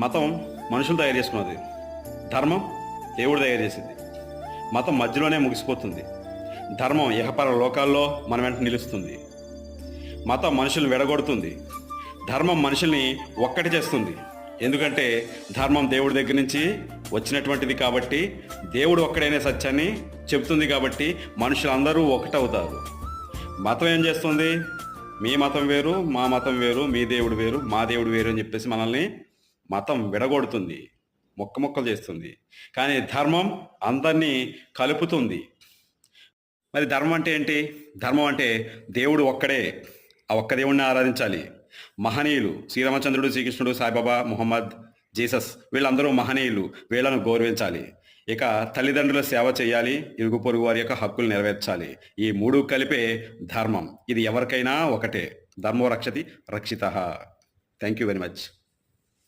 మతం మనుషులు తయారు చేసుకున్నది. ధర్మం దేవుడు తయారు చేసింది. మతం మధ్యలోనే ముగిసిపోతుంది. ధర్మం ఇహపర లోకాల్లో మన వెంట నిలుస్తుంది. మతం మనుషుల్ని విడగొడుతుంది. ధర్మం మనుషుల్ని ఒక్కటి చేస్తుంది. ఎందుకంటే ధర్మం దేవుడి దగ్గర నుంచి వచ్చినటువంటిది కాబట్టి దేవుడు ఒక్కడైన సత్యాన్ని చెబుతుంది కాబట్టి మనుషులందరూ ఒకటవుతారు. మతం ఏం చేస్తుంది? మీ మతం వేరు మా మతం వేరు మీ దేవుడు వేరు మా దేవుడు వేరు అని చెప్పేసి మనల్ని మతం విడగొడుతుంది మొక్క మొక్కలు చేస్తుంది. కానీ ధర్మం అందరినీ కలుపుతుంది. మరి ధర్మం అంటే ఏంటి? ధర్మం అంటే దేవుడు ఒక్కడే ఆ ఒక్క దేవుడిని ఆరాధించాలి. మహనీయులు శ్రీరామచంద్రుడు శ్రీకృష్ణుడు సాయిబాబా ముహమ్మద్ జీసస్ వీళ్ళందరూ మహనీయులు వీళ్ళను గౌరవించాలి. ఇక తల్లిదండ్రుల సేవ చేయాలి ఇరుగు పొరుగు వారి యొక్క హక్కులు నెరవేర్చాలి. ఈ మూడు కలిపే ధర్మం. ఇది ఎవరికైనా ఒకటే. ధర్మో రక్షతి రక్షిత. Thank you very much